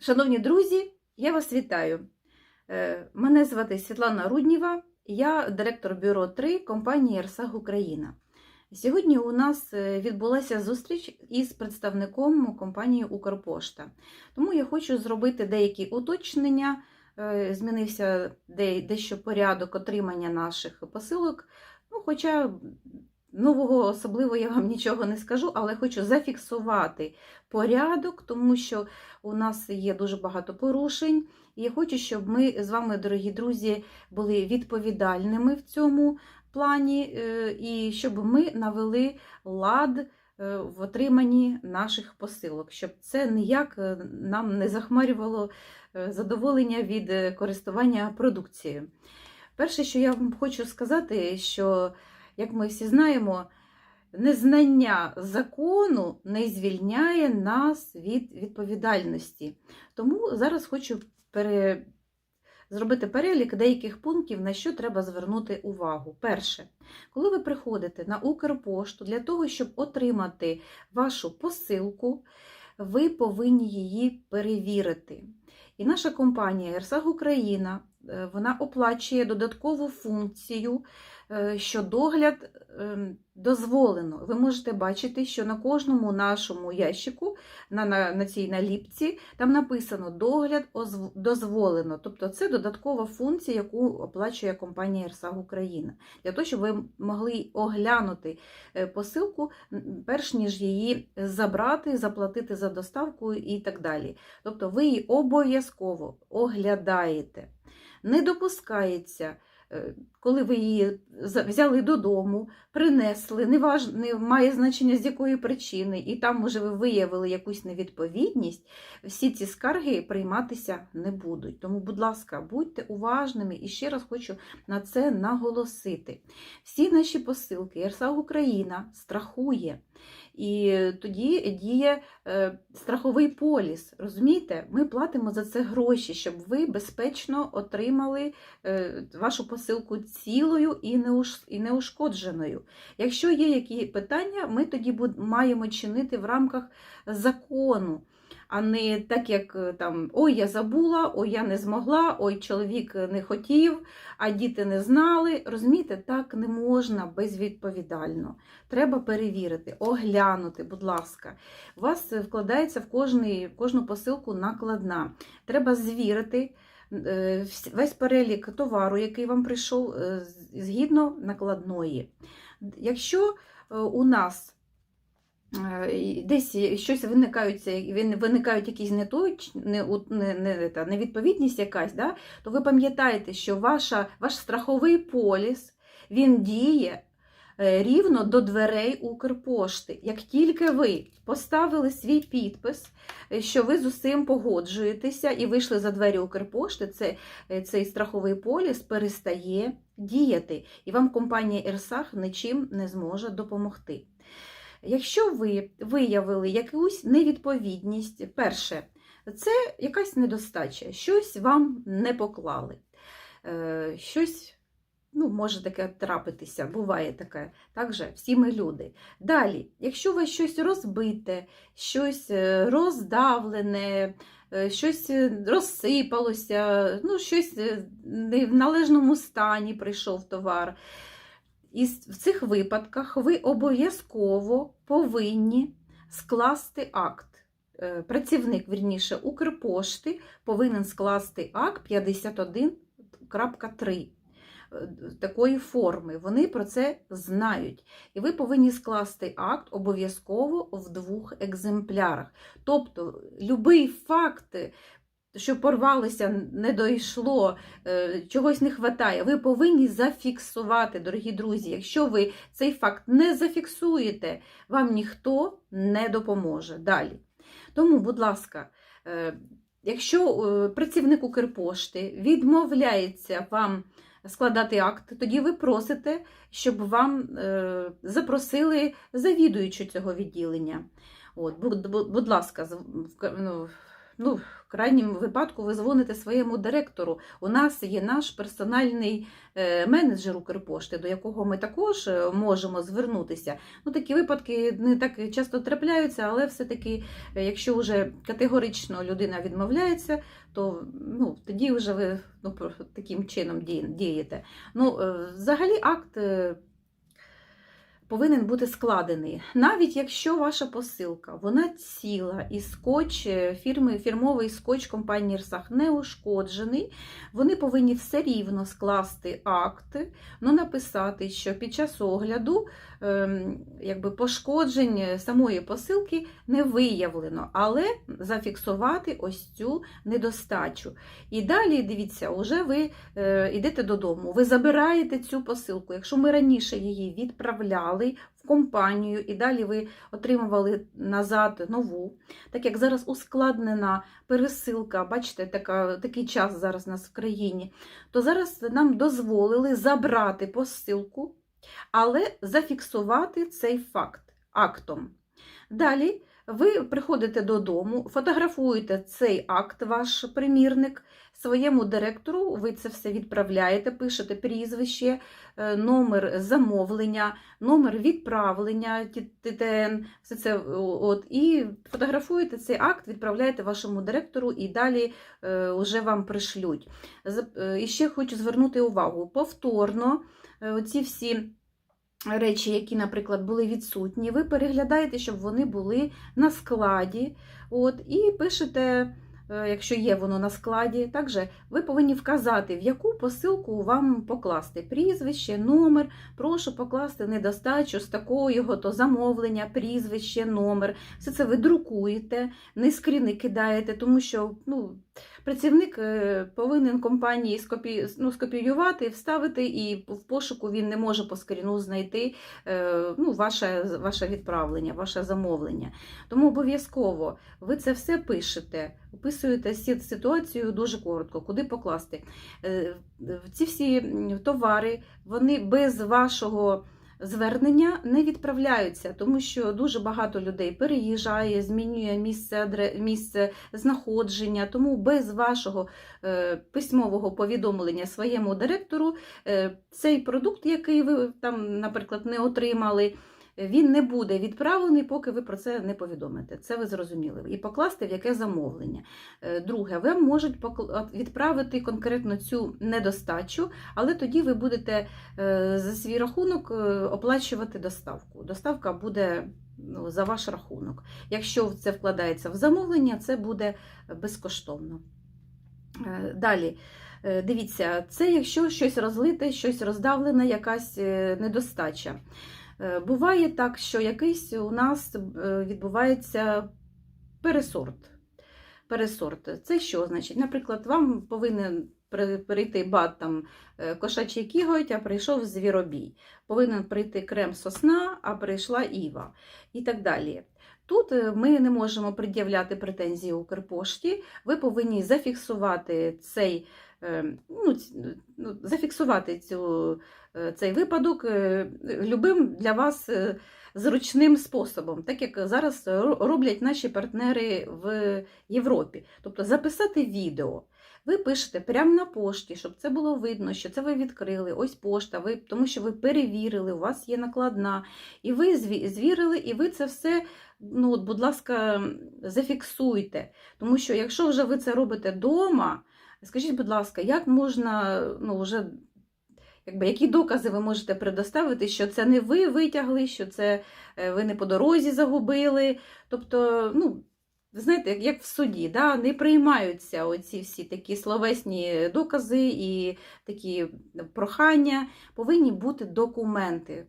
Шановні друзі, я вас вітаю. Е, Мене звати Світлана Рудніва, я директор бюро 3 компанії «Ерсаг Україна. Сьогодні у нас е, відбулася зустріч із представником компанії Укрпошта. Тому я хочу зробити деякі уточнення. Е, Змінився дещо порядок отримання наших посилок. Ну, хоча нового особливо я вам нічого не скажу, але хочу зафіксувати порядок, тому що у нас є дуже багато порушень. І я хочу, щоб ми з вами, дорогі друзі, були відповідальними в цьому плані, е, і щоб ми навели лад е, в отриманні наших посилок, щоб це ніяк е, нам не захмарювало задоволення від користування продукцією. Перше, що я вам хочу сказати, що, як ми всі знаємо, незнання закону не звільняє нас від відповідальності. Тому зараз хочу пере... зробити перелік деяких пунктів, на що треба звернути увагу. Перше, коли ви приходите на Укрпошту для того, щоб отримати вашу посилку, ви повинні її перевірити. І наша компанія Ерсаг Україна е, вона оплачує додаткову функцію, що догляд ем, дозволено. Ви можете бачити, що на кожному нашому ящику, на, на, на цій наліпці, там написано догляд озв- дозволено. Тобто це додаткова функція, яку оплачує компанія Ерсаг Україна. Для того, щоб ви могли оглянути е, посилку, перш ніж її забрати, заплатити за доставку і так далі. Тобто ви її обов'язково оглядаєте. Не допускається, е, коли ви її взяли додому, принесли, не, важ... не має значення з якої причини, і там, може, ви виявили якусь невідповідність, всі ці скарги прийматися не будуть. Тому, будь ласка, будьте уважними і ще раз хочу на це наголосити. Всі наші посилки Єрсаг Україна страхує. І тоді діє е, страховий поліс. Розумієте, ми платимо за це гроші, щоб ви безпечно отримали е, вашу посилку цілою і неуш- і неушкодженою. Якщо є які питання, ми тоді маємо чинити в рамках закону. А не так, як е, там ой, я забула, ой, я не змогла, ой, чоловік не хотів, а діти не знали. Розумієте, так не можна безвідповідально. Треба перевірити, оглянути, будь ласка. У вас е, вкладається в, кожний, в кожну посилку накладна. Треба звірити е, весь перелік товару, який вам прийшов, е, згідно накладної. Якщо е, у нас е, десь щось виникаються, виникають якісь неточ, не, не, не, та, невідповідність якась, да, то ви пам'ятаєте, що ваша, ваш страховий поліс він діє е, рівно до дверей Укрпошти. Як тільки ви поставили свій підпис, е, що ви з усім погоджуєтеся і вийшли за двері Укрпошти, це, е, цей страховий поліс перестає діяти, і вам компанія Ерсах нічим не зможе допомогти. Якщо ви виявили якусь невідповідність, перше, це якась недостача, щось вам не поклали, е, щось ну, може таке трапитися, буває таке. Так же, всі ми люди. Далі, якщо вас щось розбите, щось е, роздавлене, е, щось розсипалося, ну, щось не в належному стані прийшов товар. І в цих випадках ви обов'язково повинні скласти акт. Е, Працівник, вірніше, Укрпошти повинен скласти акт 51.3 е, такої форми. Вони про це знають. І ви повинні скласти акт обов'язково в двох екземплярах. Тобто, будь-який факт, що порвалося, не дійшло, е, чогось не вистачає, ви повинні зафіксувати, дорогі друзі. Якщо ви цей факт не зафіксуєте, вам ніхто не допоможе далі. Тому, будь ласка, е, якщо е, працівник Укрпошти відмовляється вам складати акт, тоді ви просите, щоб вам запросили завідуючу цього відділення. От, будь, ласка, в- ну, в крайньому випадку ви дзвоните своєму директору. У нас є наш персональний е, менеджер Укрпошти, до якого ми також е, можемо звернутися. Ну, такі випадки не так часто трапляються, але все-таки, е, якщо вже категорично людина відмовляється, то ну, тоді вже ви ну, таким чином дієте. Ну, взагалі акт повинен бути складений. Навіть якщо ваша посилка вона ціла і скотч е, фірми, фірмовий скотч компанії Ірсах не ушкоджений, вони повинні все рівно скласти акт, ну написати, що під час огляду ем, якби пошкоджень самої посилки не виявлено, але зафіксувати ось цю недостачу. І далі, дивіться, вже ви е, йдете додому, ви забираєте цю посилку. Якщо ми раніше її відправляли в компанію і далі ви отримували назад нову, так як зараз ускладнена пересилка, бачите, така, такий час зараз у нас в країні, то зараз нам дозволили забрати посилку, але зафіксувати цей факт актом. Далі ви приходите додому, фотографуєте цей акт, ваш примірник, своєму директору, ви це все відправляєте, пишете прізвище, е, номер замовлення, номер відправлення ТТН, все це от, і фотографуєте цей акт, відправляєте вашому директору і далі е, вже вам пришлють. Е, І ще хочу звернути увагу: повторно е, оці всі. Речі, які, наприклад, були відсутні, ви переглядаєте, щоб вони були на складі. От, і пишете, е, якщо є воно на складі, також ви повинні вказати, в яку посилку вам покласти прізвище, номер. Прошу покласти недостачу з такого то замовлення, прізвище, номер. Все це ви друкуєте, не скріни кидаєте, тому що ну, працівник е, повинен компанії скопі... ну, скопіювати, вставити, і в пошуку він не може по скріну знайти е, ну, ваше, ваше відправлення, ваше замовлення. Тому обов'язково ви це все пишете, описуєте ситуацію дуже коротко, куди покласти. Е, Ці всі товари, вони без вашого звернення не відправляються, тому що дуже багато людей переїжджає, змінює місце, місце знаходження, тому без вашого е, письмового повідомлення своєму директору е, цей продукт, який ви там, наприклад, не отримали, він не буде відправлений, поки ви про це не повідомите. Це ви зрозуміли. І покласти в яке замовлення. Е, Друге, вам можуть відправити конкретно цю недостачу, але тоді ви будете е, за свій рахунок е, оплачувати доставку. Доставка буде ну, за ваш рахунок. Якщо це вкладається в замовлення, це буде безкоштовно. Далі. Дивіться, це якщо щось розлите, щось роздавлене, якась недостача. Е, Буває так, що якийсь у нас е, відбувається пересорт. Пересорт. Це що значить? Наприклад, вам повинен прийти бат там е, кошачий кіготь, а прийшов звіробій. Повинен прийти крем сосна, а прийшла Іва і так далі. Тут ми не можемо пред'являти претензії Укрпошті. Ви повинні зафіксувати цей, ну, ну, зафіксувати цю, е, цей випадок е, любим для вас е, зручним способом, так як зараз роблять наші партнери в Європі. Тобто записати відео. Ви пишете прямо на пошті, щоб це було видно, що це ви відкрили. Ось пошта, ви, тому що ви перевірили, у вас є накладна, і ви зві- звірили, і ви це все, ну, от, будь ласка, зафіксуйте. Тому що якщо вже ви це робите вдома, скажіть, будь ласка, як можна ну, вже, якби, які докази ви можете предоставити, що це не ви витягли, що це е, ви не по дорозі загубили. Тобто, ну, знаєте, як в суді, да, не приймаються оці всі такі словесні докази і такі прохання, повинні бути документи.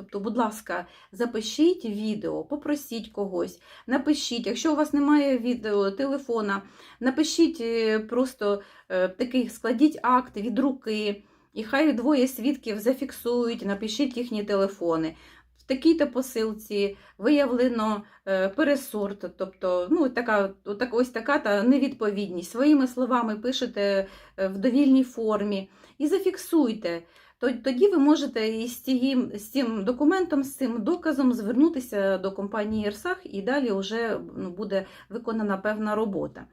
Тобто, будь ласка, запишіть відео, попросіть когось, напишіть, якщо у вас немає відео, телефона, напишіть е, просто е, такий, складіть акт від руки, і хай двоє свідків зафіксують, напишіть їхні телефони. В такій-то посилці виявлено е, пересорт, тобто ну, така, ось така та невідповідність. Своїми словами пишете в довільній формі і зафіксуйте. То тоді ви можете із цим, з цим документом, з цим доказом звернутися до компанії Єрсах і далі вже ну, буде виконана певна робота.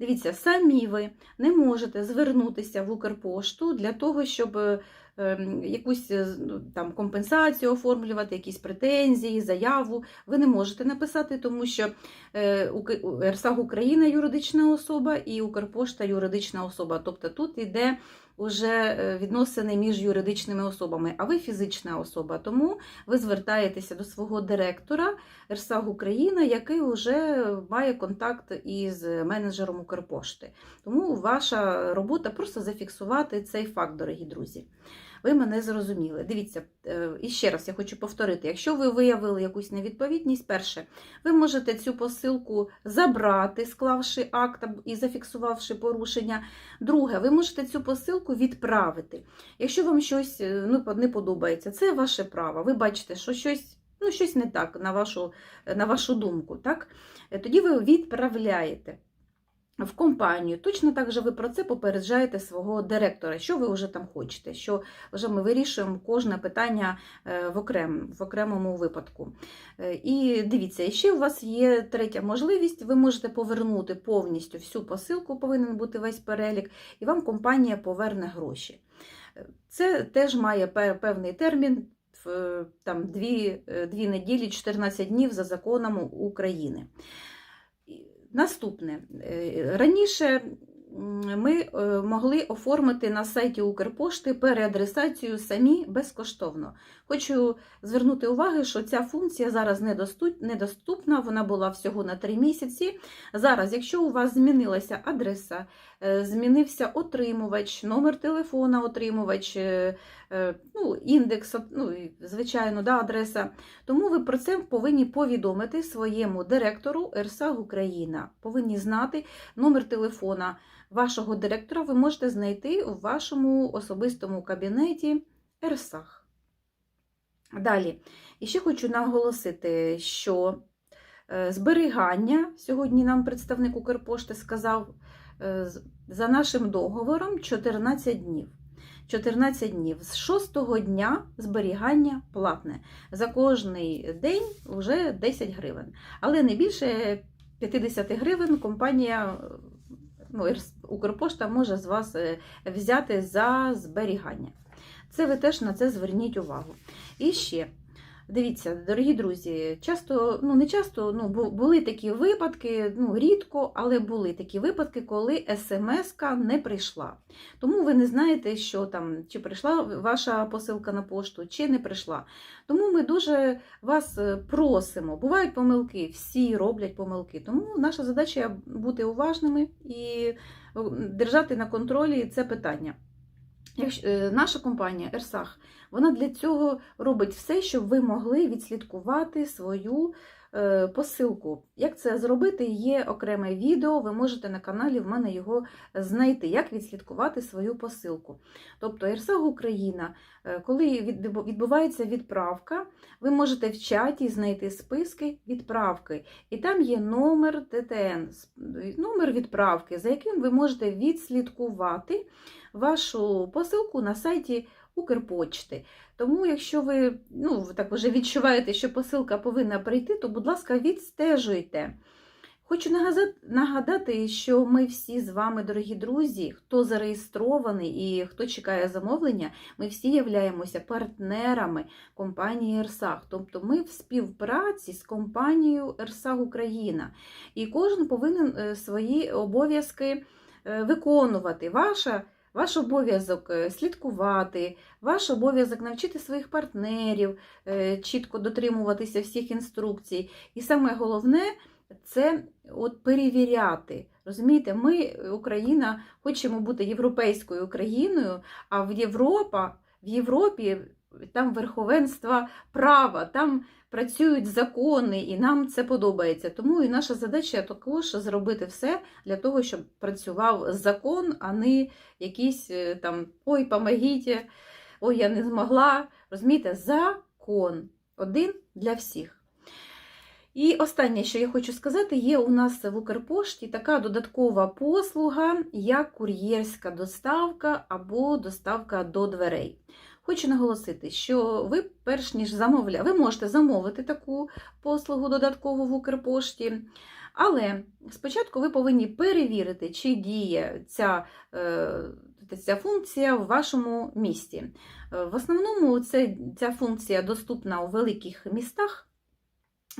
Дивіться, самі ви не можете звернутися в Укрпошту для того, щоб е, ем, якусь е, ну, там компенсацію оформлювати, якісь претензії, заяву. Ви не можете написати, тому що е, Ерсаг Україна юридична особа і Укрпошта юридична особа. Тобто тут йде уже е, відносини між юридичними особами, а ви фізична особа. Тому ви звертаєтеся до свого директора РСАГ Україна, який вже має контакт із менеджером Укрпошти. Тому ваша робота просто зафіксувати цей факт, дорогі друзі. Ви мене зрозуміли. Дивіться, е, і ще раз я хочу повторити: якщо ви виявили якусь невідповідність, перше, ви можете цю посилку забрати, склавши акт і зафіксувавши порушення. Друге, ви можете цю посилку відправити. Якщо вам щось е, ну, не подобається, це ваше право. Ви бачите, що щось, ну, щось не так, на вашу, на вашу думку. Так? Е, Тоді ви відправляєте. В компанію точно так же ви про це попереджаєте свого директора, що ви вже там хочете, що вже ми вирішуємо кожне питання е, в, окрем, в окремому випадку. Е, І дивіться, ще у вас є третя можливість, ви можете повернути повністю всю посилку, повинен бути весь перелік, і вам компанія поверне гроші. Е, Це теж має певний термін, там, дві, е, дві неділі, 14 днів за законом України. Наступне. Е, Раніше ми е, могли оформити на сайті Укрпошти переадресацію самі безкоштовно. Хочу звернути увагу, що ця функція зараз недоступна, вона була всього на 3 місяці. Зараз, якщо у вас змінилася адреса, е, змінився отримувач, номер телефона отримувач, е, е, ну, індекс, ну, звичайно, да, адреса, тому ви про це повинні повідомити своєму директору ЕРСАГ Україна. Повинні знати номер телефона вашого директора ви можете знайти у вашому особистому кабінеті ЕРСАГ. Далі, і ще хочу наголосити, що е, зберігання, сьогодні нам представник Укрпошти сказав, е, за нашим договором 14 днів. 14 днів. З 6 дня зберігання платне. За кожний день вже 10 гривень. Але не більше 50 гривень компанія ну, Укрпошта може з вас е, взяти за зберігання. Це ви теж на це зверніть увагу. І ще. Дивіться, дорогі друзі, часто, ну не часто, ну були такі випадки, ну рідко, але були такі випадки, коли смс-ка не прийшла. Тому ви не знаєте, що там, чи прийшла ваша посилка на пошту, чи не прийшла. Тому ми дуже вас е, просимо. Бувають помилки, всі роблять помилки. Тому наша задача бути уважними і е, держати на контролі це питання. Е, наша компанія Ерсах, вона для цього робить все, щоб ви могли відслідкувати свою посилку. Як це зробити? Є окреме відео, ви можете на каналі в мене його знайти, як відслідкувати свою посилку. Тобто Ерсаг Україна, е, коли відбувається відправка, ви можете в чаті знайти списки відправки, і там є номер ТТН, номер відправки, за яким ви можете відслідкувати вашу посилку на сайті Укрпочти. Тому, якщо ви ну, так вже відчуваєте, що посилка повинна прийти, то, будь ласка, відстежуйте. Хочу нагадати, що ми всі з вами, дорогі друзі, хто зареєстрований і хто чекає замовлення, ми всі являємося партнерами компанії Ерсаг. Тобто ми в співпраці з компанією Ерсаг Україна. І кожен повинен е, свої обов'язки е, виконувати. Ваша Ваш обов'язок е, слідкувати, ваш обов'язок навчити своїх партнерів е, чітко дотримуватися всіх інструкцій. І саме головне це от перевіряти. Розумієте, ми, Україна, хочемо бути європейською країною, а в Європа, в Європі там верховенство права, там працюють закони, і нам це подобається. Тому і наша задача також зробити все для того, щоб працював закон, а не якісь е, там ой, помогіть, ой, я не змогла. Розумієте, закон один для всіх. І останнє, що я хочу сказати, є у нас в Укрпошті така додаткова послуга, як кур'єрська доставка або доставка до дверей. Хочу наголосити, що ви, перш ніж замовля... ви можете замовити таку послугу додаткову в Укрпошті, але спочатку ви повинні перевірити, чи діє ця, е, ця функція в вашому місті. В основному це, ця функція доступна у великих містах.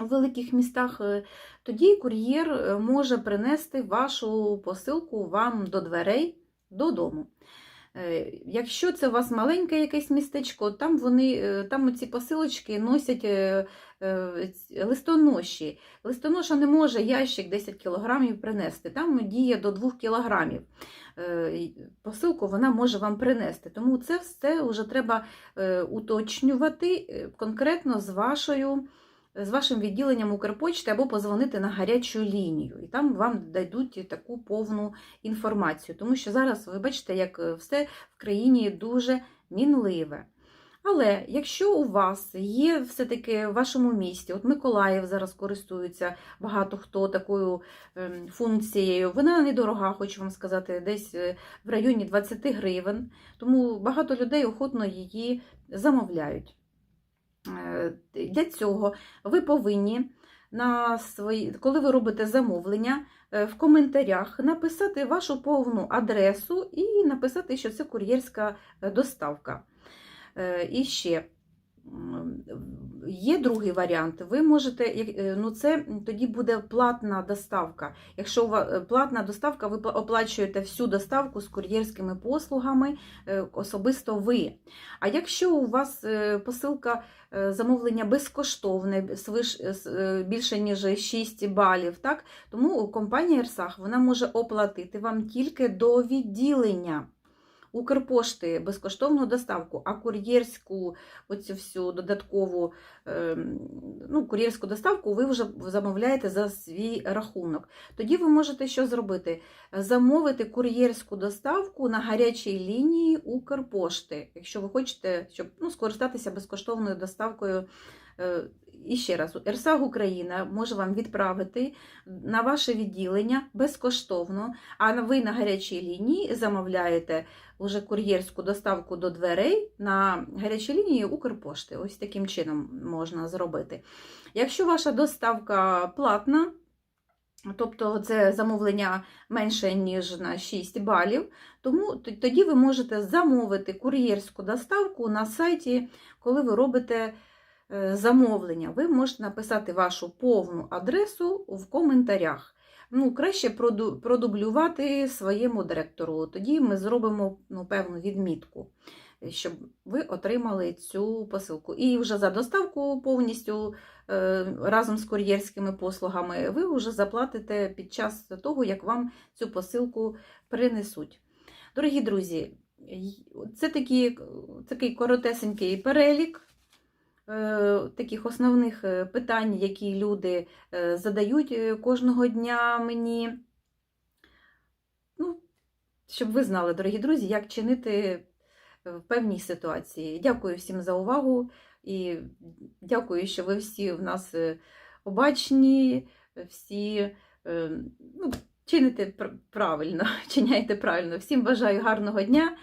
У великих містах е, тоді кур'єр е, може принести вашу посилку вам до дверей додому. Е, Якщо це у вас маленьке якесь містечко, там вони е, там ці посилочки носять е, листоноші. Листоноша не може ящик 10 кг принести, там діє до 2 кг. Посилку вона може вам принести. Тому це все вже треба уточнювати конкретно з вашою з вашим відділенням Укрпочти або позвонити на гарячу лінію, і там вам дадуть таку повну інформацію. Тому що зараз ви бачите, як е, все в країні дуже мінливе. Але якщо у вас є все-таки в вашому місті, от Миколаїв зараз користується багато хто такою ем, функцією, вона недорога, хочу вам сказати, десь е, в районі 20 гривень, тому багато людей охотно її замовляють. Е, Для цього ви повинні на свої, коли ви робите замовлення, е, в коментарях написати вашу повну адресу і написати, що це кур'єрська е, доставка. І ще є другий варіант. Ви можете, е, ну це тоді буде платна доставка. Якщо у вас платна доставка, ви оплачуєте всю доставку з кур'єрськими послугами е, особисто ви. А якщо у вас е, посилка е, замовлення безкоштовне, е, е, більше ніж 6 балів, так? тому компанія Ерсах вона може оплатити вам тільки до відділення. Укрпошти безкоштовну доставку, а кур'єрську оцю всю додаткову ем, ну, кур'єрську доставку ви вже замовляєте за свій рахунок. Тоді ви можете що зробити? Замовити кур'єрську доставку на гарячій лінії Укрпошти, якщо ви хочете щоб, ну, скористатися безкоштовною доставкою. Е, І ще раз, Ерсаг Україна може вам відправити на ваше відділення безкоштовно, а ви на гарячій лінії замовляєте уже кур'єрську доставку до дверей на гарячій лінії Укрпошти. Ось таким чином можна зробити. Якщо ваша доставка платна, тобто це замовлення менше, ніж на 6 балів, тому тоді ви можете замовити кур'єрську доставку на сайті, коли ви робите замовлення. Ви можете написати вашу повну адресу в коментарях. Ну, краще продублювати своєму директору. Тоді ми зробимо ну, певну відмітку, щоб ви отримали цю посилку. І вже за доставку повністю е, разом з кур'єрськими послугами ви вже заплатите під час того, як вам цю посилку принесуть. Дорогі друзі, це такий, такий коротесенький перелік е, таких основних е, питань, які люди е, задають е, кожного дня мені. Ну, щоб ви знали, дорогі друзі, як чинити в певній ситуації. Дякую всім за увагу і дякую, що ви всі в нас е, обачні, всі е, ну, чините правильно, чиняйте правильно. Всім бажаю гарного дня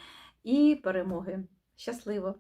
і перемоги. Щасливо!